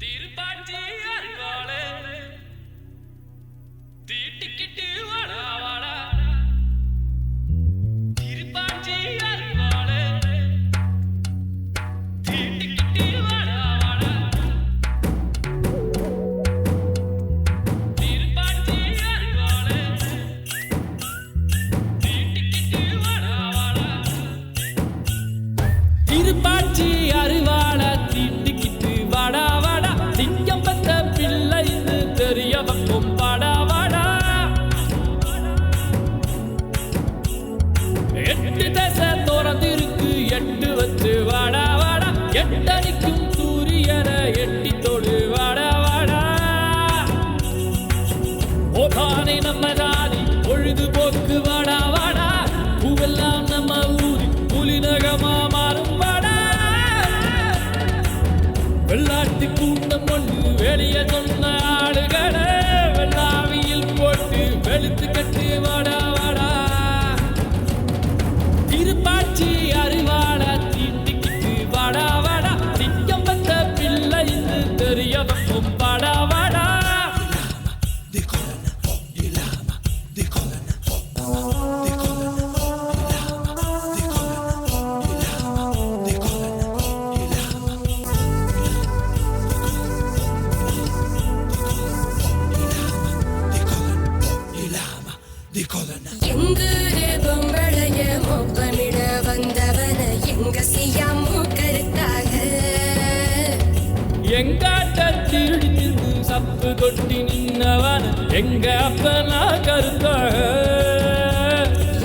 திருப்பாச்சி அருவாளே தீட்டிக்கிட்டு திருப்பாச்சி எங்காட்ட திருடி திருந்து சப்பு கொட்டி நின்னவன் எங்க அப்பனா கருத்தாக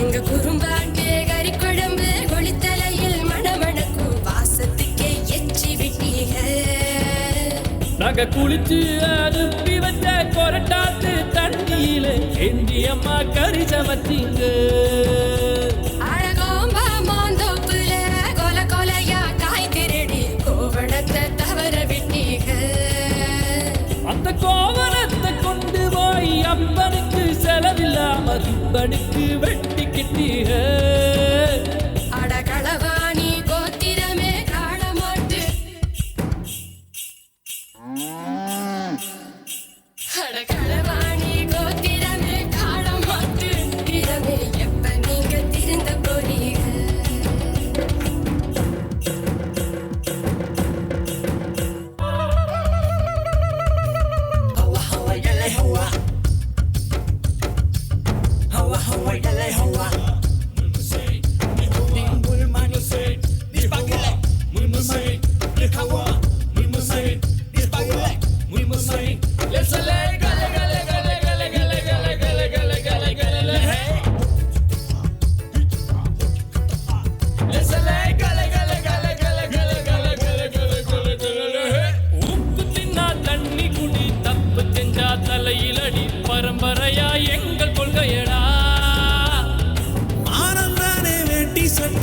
எங்க குறும்பாட்டு கறி குழம்பு கொளித்தலையில் மணமணக்கும் வாசத்துக்கே எச்சி விட்டீக நாங்க குளிச்சு அனுப்பி வச்ச கொரட்டாத்து தண்ணியில அம்மா கறி சமத்தீங்க. செலவில்லாம துப்பனுக்கு வெட்டிக்கிட்டீங்க அடகளவாணி கோத்திரமே காணமாட்டு. அடகளவாணி கோத்திரமே ในห้องว่าง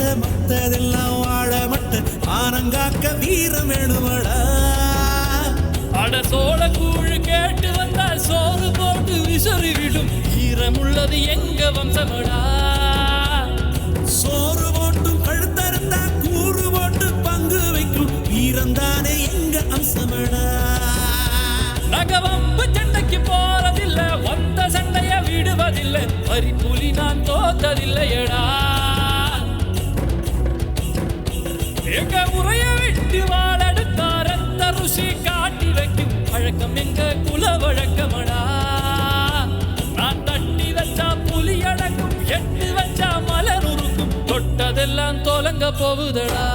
சட்ட மத்ததெல்லாம் வாழ மட்ட ஆனங்காக்க வீரம் வேணுமடா. அட சோழ கூழு கேட்டு வந்தா சோறு போட்டு விசறி விடும் ஈரமுள்ளது எங்க வம்சமடா. சோறு போட்டும் கழுத்தறுத்தா கூறு போட்டு பங்கு வைக்கும். வீரம் தானே எங்க அம்சமடா. நகவம்பு சண்டைக்கு போறதில்ல வந்த சண்டைய விடுவதில்ல. வரி புலி நான் தோத்ததில்லையடா எங்க உரைய விட்டு வாழடுத்தா ரத்த ருசி காட்டி வைக்கும் பழக்கம் எங்க குல வழக்கமடா? நான் தட்டி வச்சா புலி அடக்கும் எட்டு வச்சா மலர் உருக்கும் தொட்டதெல்லாம் தொலங்க போகுதடா.